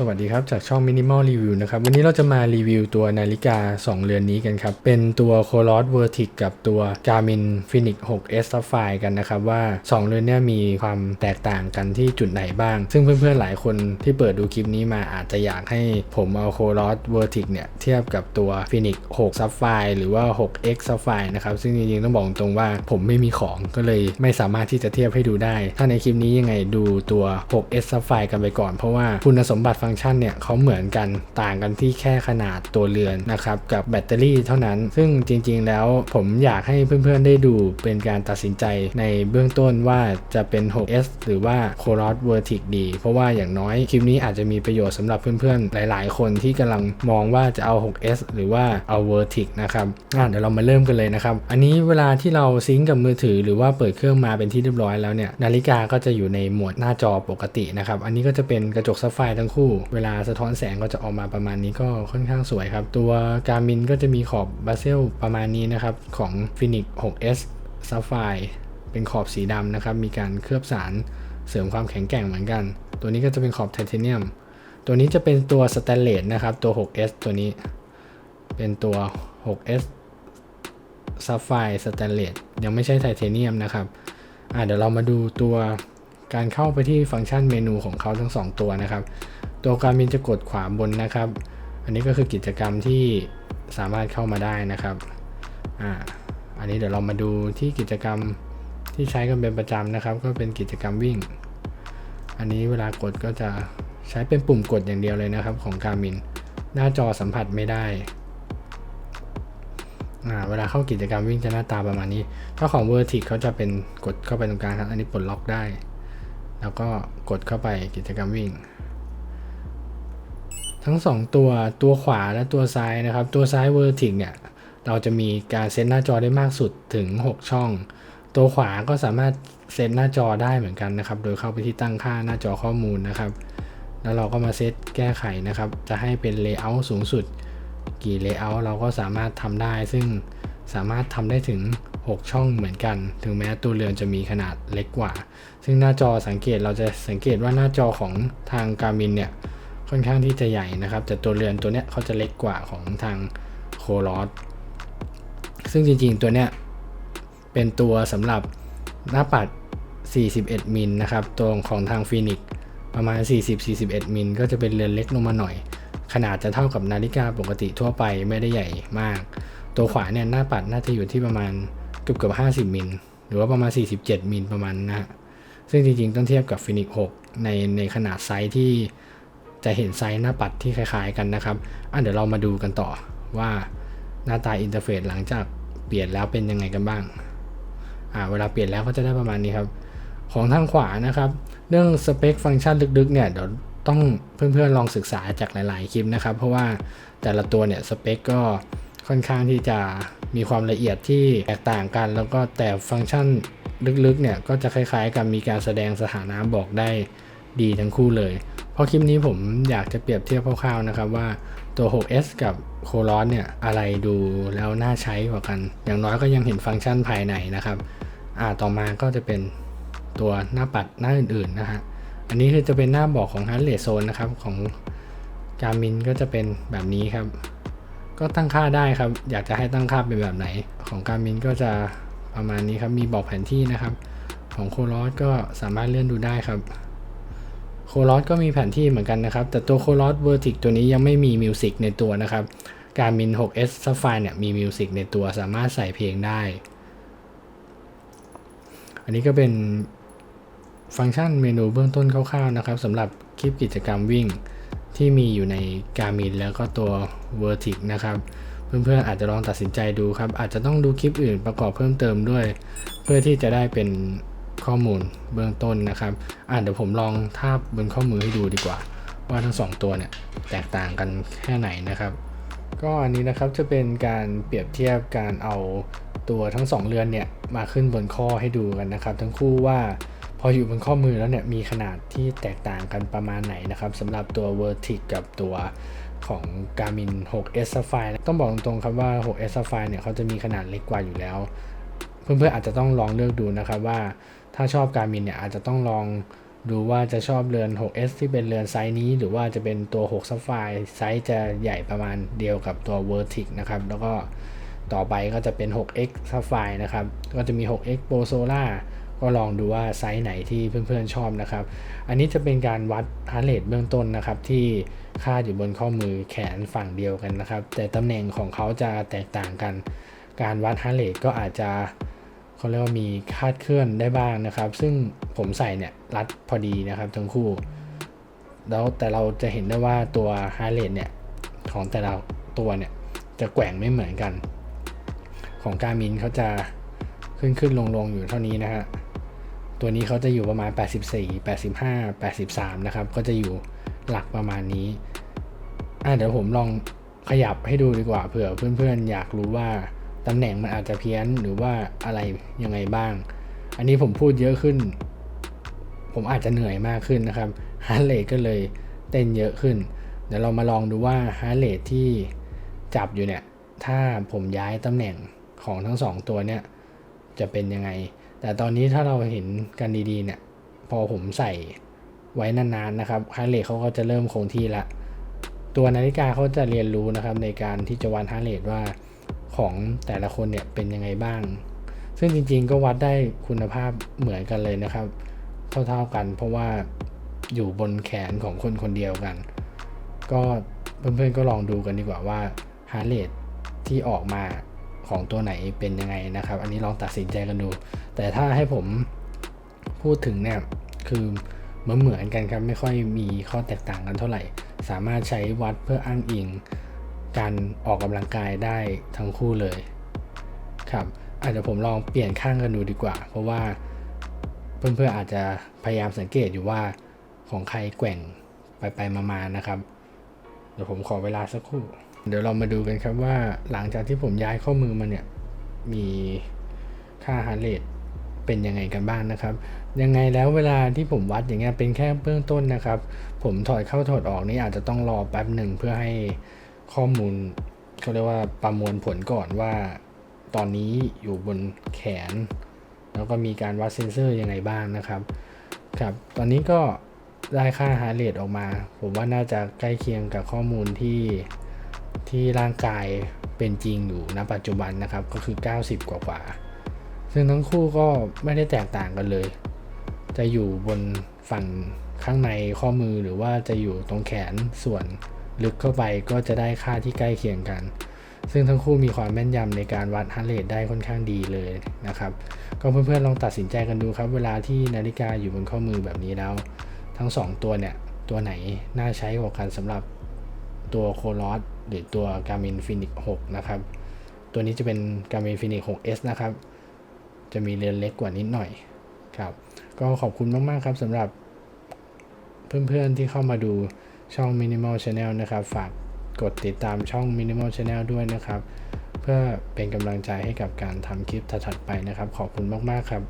สวัสดีครับ จากช่อง Minimal Review นะครับ วันนี้เราจะมารีวิวตัวนาฬิกา 2 เรือนนี้กันครับ เป็นตัว c o l o s Vertic กับตัว Garmin Phoenix 6S Sapphire กันนะครับ ว่า 2 เรือนนี้มีความแตกต่างกันที่จุดไหนบ้าง ซึ่งเพื่อนๆ หลายคนที่เปิดดูคลิปนี้มาอาจจะอยากให้ผมเอา c o l o s Vertic เนี่ย เทียบกับตัว Phoenix 6 Sapphire หรือว่า 6X Sapphire นะครับ ซึ่งจริงๆ ต้องบอกตรงว่าผมไม่มีของก็เลยไม่สามารถที่จะเทียบให้ดูได้ ถ้าในคลิปนี้ยังไงดูตัว 6S Sapphire กันไปก่อน เพราะว่าคุณสมบัติฟังก์ชันเนี่ยเขาเหมือนกันต่างกันที่แค่ขนาดตัวเรือนนะครับกับแบตเตอรี่เท่านั้น ซึ่งจริง ๆ แล้วผมอยากให้เพื่อนๆได้ดูเป็นการตัดสินใจในเบื้องต้นว่าจะเป็น 6S หรือว่า c o r o s Vertic ดี เพราะว่าอย่างน้อยคลิปนี้อาจจะมีประโยชน์สำหรับเพื่อนๆ หลายๆ คนที่กำลังมองว่าจะเอา 6S หรือว่าเอา Vertic นะครับอะเดี๋ยวเรามาเริ่มกันเลยนะครับ อันนี้เวลาที่เราซิงกับมือถือ หรือว่าเปิดเครื่องมาเป็นที่เรียบร้อยแล้วเนี่ยนาฬิกาก็จะอยู่ในโหมดหน้าจอปกตินะครับอันนี้ก็จะเป็นกระจกซับไฟทั้งคู่เวลาสะท้อนแสงก็จะออกมาประมาณนี้ก็ค่อนข้างสวยครับ ตัวการมินก็จะมีขอบบาเซลประมาณนี้นะครับ ของ Phoenix 6S Sapphire เป็นขอบสีดำนะครับ มีการเคลือบสารเสริมความแข็งแกร่งเหมือนกัน ตัวนี้ก็จะเป็นขอบไทเทเนียม ตัวนี้จะเป็นตัวสแตนเลสนะครับ ตัว 6S ตัวนี้ เป็นตัว 6S Sapphire Stainless ยังไม่ใช่ไทเทเนียมนะครับ อ่าเดี๋ยวเรามาดูตัว การเข้าไปที่ฟังก์ชันเมนูของเขาทั้ง 2 ตัวนะครับ ตัวการมินจะกดขวาบนนะครับ อันนี้ก็คือกิจกรรมที่สามารถเข้ามาได้นะครับอ่าอันนี้เดี๋ยวเรามาดูที่กิจกรรมที่ใช้กันเป็นประจำนะครับ ก็เป็นกิจกรรมวิ่ง อันนี้เวลากดก็จะใช้เป็นปุ่มกดอย่างเดียวเลยนะครับของการมินหน้าจอสัมผัสไม่ได้อ่าเวลาเข้ากิจกรรมวิ่งจะหน้าตาประมาณนี้ ถ้าของ Vertic เขาจะเป็นกดเข้าไปตรงกลางครับ อันนี้ปลดล็อกได้ แล้วก็กดเข้าไปกิจกรรมวิ่ง ทั้ง 2 ตัวตัวขวาและตัวซ้ายนะครับ ตัวซ้าย Vertic เนี่ยเราจะมีการเซตหน้าจอได้มากสุดถึง 6 ช่อง ตัวขวาก็สามารถเซตหน้าจอได้เหมือนกันนะครับ โดยเข้าไปที่ตั้งค่าหน้าจอข้อมูลนะครับ แล้วเราก็มาเซตแก้ไขนะครับ จะให้เป็น Layout สูงสุด กี่ Layout เราก็สามารถทำได้ ซึ่งสามารถทำได้ถึง 6 ช่องเหมือนกัน ถึงแม้ตัวเรือนจะมีขนาดเล็กกว่า ซึ่งหน้าจอสังเกตเราจะสังเกตว่าหน้าจอของทางการมินเนี่ยค่อนข้างที่จะใหญ่นะครับ แต่ตัวเรือนตัวเนี้ยเขาจะเล็กกว่าของทางโคลอสซึ่งจริงๆตัวเนี้ยเป็นตัวสำหรับหน้าปัด 41 มิลนะครับตัวของทางฟีนิกประมาณ 40-41 มิลก็จะเป็นเรือนเล็กลงมาหน่อย ขนาดจะเท่ากับนาฬิกาปกติทั่วไปไม่ได้ใหญ่มาก ตัวขวาเนี่ยหน้าปัดน่าจะอยู่ที่ประมาณ เกือบเกือบ50มิล หรือว่าประมาณ 47 มิลประมาณนะฮะซึ่งจริงๆ ต้องเทียบกับฟินิก6ในในขนาดไซส์ที่จะเห็นไซส์หน้าปัดที่คล้ายๆกันนะครับอะเดี๋ยวเรามาดูกันต่อว่าหน้าตาอินเทอร์เฟซหลังจากเปลี่ยนแล้วเป็นยังไงกันบ้าง อ่า เวลาเปลี่ยนแล้วก็จะได้ประมาณนี้ครับ ของทางขวานะครับ เรื่องสเปคฟังก์ชันลึกๆ เนี่ยเดี๋ยวต้องเพื่อนๆลองศึกษาจากหลาย ๆ คลิปนะครับ เพราะว่าแต่ละตัวเนี่ยสเปคก็ ค่อนข้างที่จะมีความละเอียดที่แตกต่างกัน แล้วก็แต่ฟังก์ชันลึกๆเนี่ยก็จะคล้ายๆ กันมีการแสดงสถานะบอกได้ดีทั้งคู่เลย เพราะคลิปนี้ผมอยากจะเปรียบเทียบคร่าวๆนะครับว่าตัว 6S กับโคลอนเนี่ยอะไรดูแล้วน่าใช้กว่ากัน อย่างน้อยก็ยังเห็นฟังก์ชันภายในนะครับอ่าต่อมาก็จะเป็นตัวหน้าปัดหน้าอื่นๆนะฮะ อันนี้คือจะเป็นหน้าบอกของ Heart Rate Zone นะครับของการมินก็จะเป็นแบบนี้ครับ ก็ตั้งค่าได้ครับ อยากจะให้ตั้งค่าเป็นแบบไหน ของการมินก็จะประมาณนี้ครับ มีบอกแผนที่นะครับ ของโคลอสก็สามารถเลื่อนดูได้ครับ โคลอสก็มีแผนที่เหมือนกันนะครับ แต่ตัวโคลอสเวอร์ติกตัวนี้ยังไม่มีมิวสิกในตัวนะครับ การมิน 6S Sapphire เนี่ยมีมิวสิกในตัวสามารถใส่เพลงได้ อันนี้ก็เป็นฟังก์ชันเมนูเบื้องต้นคร่าวๆนะครับสำหรับคลิปกิจกรรมวิ่ง ที่มีอยู่ใน Garmin แล้วก็ตัว Vertic นะครับ เพื่อนๆอาจจะลองตัดสินใจดูครับ อาจจะต้องดูคลิปอื่นประกอบเพิ่มเติมด้วย เพื่อที่จะได้เป็นข้อมูลเบื้องต้นนะครับ อ่าเดี๋ยวผมลองทาบบนข้อมือให้ดูดีกว่า ว่าทั้งสองตัวเนี่ยแตกต่างกันแค่ไหนนะครับ ก็อันนี้นะครับจะเป็นการเปรียบเทียบการเอาตัวทั้ง 2 เรือนเนี่ยมาขึ้นบนข้อให้ดูกันนะครับ ทั้งคู่ว่า พออยู่บนข้อมือแล้วเนี่ยมีขนาดที่แตกต่างกันประมาณไหนนะครับสำหรับตัว Vertic กับตัวของ Garmin 6S Sapphire ต้องบอกตรงๆครับว่า 6S Sapphire เนี่ยเขาจะมีขนาดเล็กกว่าอยู่แล้ว เพื่อนๆอาจจะต้องลองเลือกดูนะครับว่าถ้าชอบ Garmin เนี่ยอาจจะต้องลองดูว่าจะชอบเรือน 6S ที่เป็นเรือนไซส์นี้ หรือว่าจะเป็นตัว 6 Sapphire ไซส์จะใหญ่ประมาณเดียวกับตัว Vertic นะครับ แล้วก็ต่อไปก็จะเป็น 6X Sapphire นะครับ ก็จะมี 6X Pro Solar ก็ลองดูว่าไซส์ไหนที่เพื่อนๆชอบนะครับ อันนี้จะเป็นการวัดฮาร์เรทเบื้องต้นนะครับ ที่คาดอยู่บนข้อมือแขนฝั่งเดียวกันนะครับ แต่ตำแหน่งของเขาจะแตกต่างกัน การวัดฮาร์เรทก็อาจจะเขาเรียกว่ามีคาดเคลื่อนได้บ้างนะครับ ซึ่งผมใส่เนี่ยรัดพอดีนะครับทั้งคู่ แล้วแต่เราจะเห็นได้ว่าตัวฮาร์เรทเนี่ยของแต่ละตัวเนี่ยจะแกว่งไม่เหมือนกัน ของการมินเขาจะขึ้นขึ้นลงลงอยู่เท่านี้นะฮะ ตัวนี้เขาจะอยู่ประมาณ 84 85 83 นะครับ ก็จะอยู่หลักประมาณนี้ อะเดี๋ยวผมลองขยับให้ดูดีกว่าเผื่อเพื่อนๆ อยากรู้ว่าตำแหน่งมันอาจจะเพี้ยนหรือว่าอะไรยังไงบ้าง อันนี้ผมพูดเยอะขึ้น ผมอาจจะเหนื่อยมากขึ้นนะครับฮาร์เรทก็เลยเต้นเยอะขึ้น เดี๋ยวเรามาลองดูว่าฮาร์เรทที่จับอยู่เนี่ย ถ้าผมย้ายตำแหน่งของทั้งสองตัวเนี่ย จะเป็นยังไง แต่ตอนนี้ถ้าเราเห็นกันดีๆเนี่ย พอผมใส่ไว้นานๆนะครับฮาร์เรทเขาก็จะเริ่มคงที่ละ ตัวนาฬิกาเขาจะเรียนรู้นะครับในการที่จะวัดฮาร์เรทว่าของแต่ละคนเนี่ยเป็นยังไงบ้าง ซึ่งจริงๆก็วัดได้คุณภาพเหมือนกันเลยนะครับ เท่าๆกัน เพราะว่าอยู่บนแขนของคนคนเดียวกัน ก็เพื่อนๆก็ลองดูกันดีกว่าว่าฮาร์เรทที่ออกมา ของตัวไหนเป็นยังไงนะครับ อันนี้ลองตัดสินใจกันดู แต่ถ้าให้ผมพูดถึงเนี่ยคือเหมือนเหมือนกันครับ ไม่ค่อยมีข้อแตกต่างกันเท่าไหร่ สามารถใช้วัดเพื่ออ้างอิง การออกกำลังกายได้ทั้งคู่เลยครับอาจจะผมลองเปลี่ยนข้างกันดูดีกว่า เพราะว่าเพื่อนๆอาจจะพยายามสังเกตอยู่ว่าของใครแกว่งไปไปมาๆนะครับ เดี๋ยวผมขอเวลาสักครู่ เดี๋ยวเรามาดูกันครับว่าหลังจากที่ผมย้ายข้อมือมาเนี่ย มีค่าฮาร์เรทเป็นยังไงกันบ้างนะครับ ยังไงแล้วเวลาที่ผมวัดอย่างเงี้ยเป็นแค่เบื้องต้นนะครับ ผมถอดเข้าถอดออกนี่อาจจะต้องรอแป๊บหนึ่งเพื่อให้ข้อมูลเขาเรียกว่าประมวลผลก่อนว่า ตอนนี้อยู่บนแขน แล้วก็มีการวัดเซนเซอร์ยังไงบ้างนะครับครับ ตอนนี้ก็ได้ค่าฮาร์เรทออกมา ผมว่าน่าจะใกล้เคียงกับข้อมูลที่ ที่ร่างกายเป็นจริงอยู่ณปัจจุบันนะครับก็คือ 90 กว่ากว่า ซึ่งทั้งคู่ก็ไม่ได้แตกต่างกันเลย จะอยู่บนฝั่งข้างในข้อมือหรือว่าจะอยู่ตรงแขนส่วนลึกเข้าไปก็จะได้ค่าที่ใกล้เคียงกัน ซึ่งทั้งคู่มีความแม่นยำในการวัดฮาร์เรทได้ค่อนข้างดีเลยนะครับ ก็เพื่อนๆลองตัดสินใจกันดูครับ เวลาที่นาฬิกาอยู่บนข้อมือแบบนี้แล้ว ทั้ง 2 ตัวเนี่ย ตัวไหนน่าใช้กว่ากันสำหรับตัวโคลอส หรือตัว Garmin Fenix 6 นะครับ ตัวนี้จะเป็น Garmin Fenix 6S นะครับ จะมีเรือนเล็กกว่านิดหน่อยครับ ก็ขอบคุณมาก ๆ ครับสำหรับเพื่อน ๆ ที่เข้ามาดูช่อง Minimal Channel นะครับ ฝากกดติดตามช่อง Minimal Channel ด้วยนะครับ เพื่อเป็นกำลังใจให้กับการทำคลิปถัดๆไปนะครับ ขอบคุณมาก ๆ ครับ